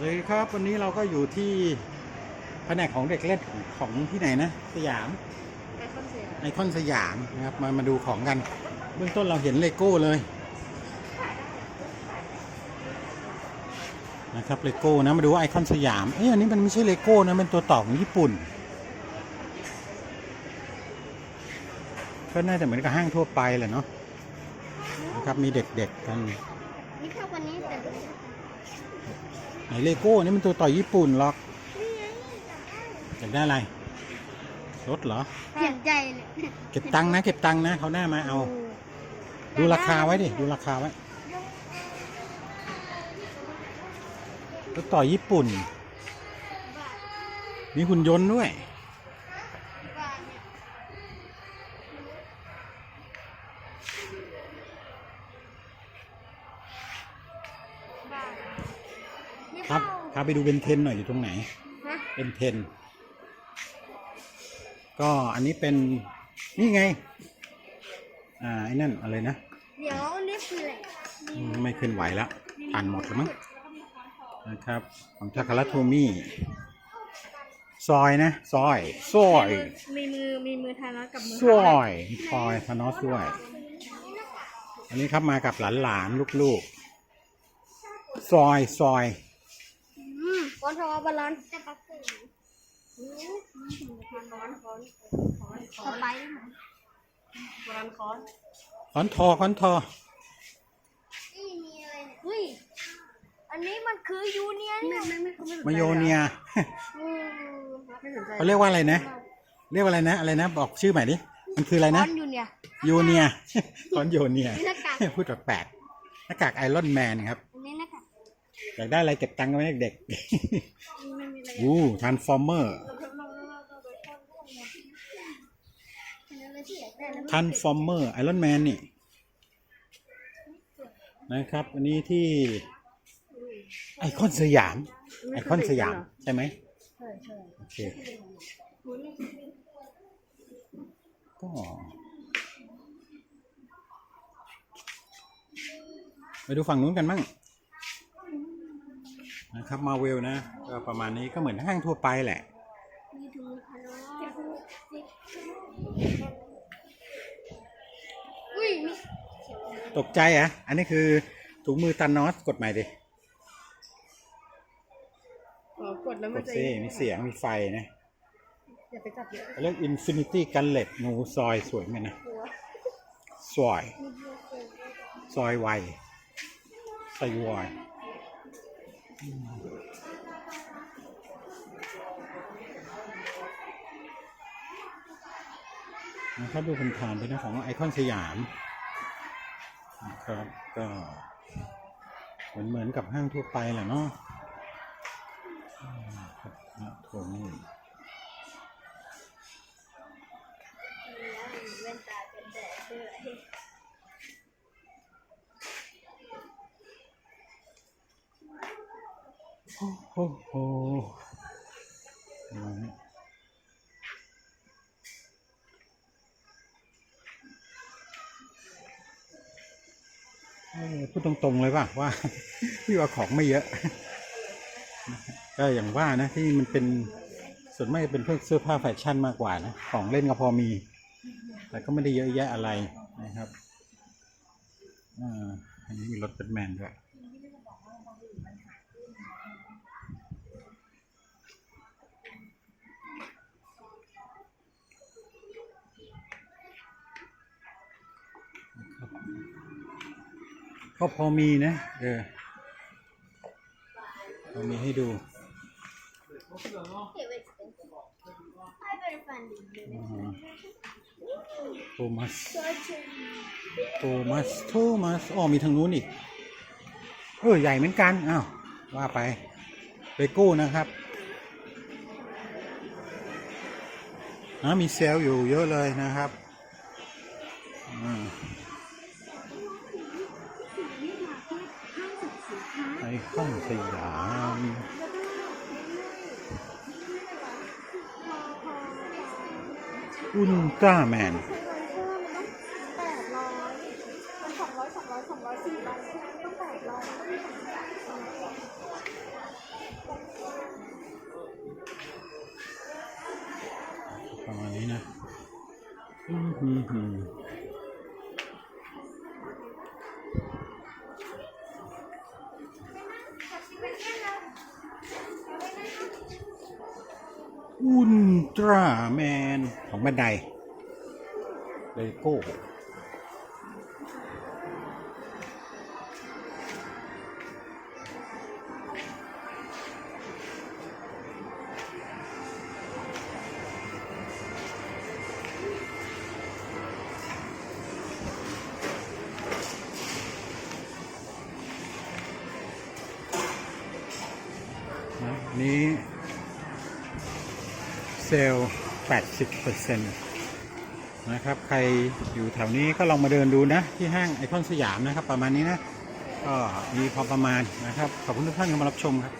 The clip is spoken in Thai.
เลยครับวันนี้เราก็อยู่ที่แผนกของเด็กเล่นของของที่ไหนนะสยามไอคอนเสียไอคอนสยามนะครับมามาดูของกัน เบื้องต้นเราเห็นเลโก้เลยนะครับเลโก้นะมาดูว่าไอคอนสยามเอ้ยอันนี้มันไม่ใช่เลโก้นะเป็นตัวต่อของญี่ปุ่นก็น่าจะเหมือนกับห้างทั่วไปแหละเนาะนะครับมีเด็กๆกันนี่ชอบวันนี้แต่ ไหนเลโก้นี่มันตัวต่อญี่ปุ่นหรอกนี่ไงอยากได้อะไรรถเหรอเปลี่ยนใจเลยเก็บตังค์นะเก็บตังค์นะเขาวหน้ามาเอา ดูราคาไว้ดิ ดูราคาไว้รถต่อญี่ปุ่น มีหุ่นยนต์ด้วย ครับพาไปดูเบนเทนหน่อยอยู่ตรงไหนฮะเบนเทน ก็อันนี้เป็นนี่ไง อ่าไอ้นั่นอะไรนะ เดี๋ยวนี่คืออะไรอืมไม่ขึ้นไหวแล้วอ่านหมดแล้วมั้งนะครับของทาคาราโทมิซอยนะ ซอย ซอย มีมือ มีมือทานอสกับมือซอยซอยทานอสด้วย อันนี้ครับมากับหลานๆ ลูกๆ ซอย ซอย อืมก้อนทอบอลลอนจะปักเกอร์อืมทานร้อนร้อนร้อนสไปร์มั้งบอลลอนคอนคอนทอคอนทอนี่มีอะไรเนี่ยเฮ้ยอันนี้มันคือยูเนียเนี่ยไม่ไม่ไม่มาโยเนียไม่สนใจเขาเรียกว่าอะไรนะ เรียกว่าอะไรนะ อะไรนะ บอกชื่อใหม่ดิ มันคืออะไรคนะอนยูเนียโยเนียคอนโยเนียนี่หน้ากากพูดแปลกๆหน้ากากไอรอนแมนครับอันนี้นะคะ อยากได้อะไรเก็บตังค์กันไหมเด็กไม่มีอะไรๆอู้ทานฟอร์เมอร์ทานฟอร์เมอร์ไอรอนแมนนี่นะครับ อันนี้ที่ไอคอนสยาม ไอคอนสยาม ใช่ไหมใช่ใช่โอเคก็ไปดูฝั่งนู้นกันมั่ง นะครับมาเวลนะก็ประมาณนี้ก็เหมือนห้างทั่วไปแหละ อุ้ยมีตกใจอะ อันนี้คือถุงมือตานนอสกดใหม่ดิขอกดแล้วกมันดจะซิมีเสียงมีไฟนะอย่าไปจับเยอะเรียก Infinity Gunlet หนูซอยสวยเหมือนกันนะหัวซอย ซอยไวใส่วอย นะครับดูผ่านด้วยนะของไอคอนสยามนะครับก็เหมือนเหมือนกับห้างทั่วไปแหละเนาะครับนะโทนี่ โอ้โหนี่พูดตรงๆเลยป่ะว่าพี่ว่าของไม่เยอะ ก็อย่างว่านะที่มันเป็นส่วนมากจะเป็นพวกเสื้อผ้าแฟชั่นมากกว่านะ ของเล่นก็พอมี แต่ก็ไม่ได้เยอะแยะอะไรนะครับ อ่า อันนี้มีรถเป็นแมนด้วย ก็พอมีนะ เออพอมีให้ดู โทมัส โทมัส โทมัส อ๋อ มีทางนู้นอีก เออ ใหญ่เหมือนกัน อ้าว ว่าไปเลโก้นะครับนะมีเซลล์อยู่เยอะเลยนะครับ คอนสยามอุลตร้าแมนประมาณนี้นะ อืม อืมอุลตร้าแมน ของบันไดเลโก้นะนี้ เซลล์ 80%นะครับ ใครอยู่แถวนี้ก็ลองมาเดินดูนะ ที่ห้างไอคอนสยามนะครับ ประมาณนี้นะ ก็มีพอประมาณนะครับ ขอบคุณทุกท่านที่มารับชมครับ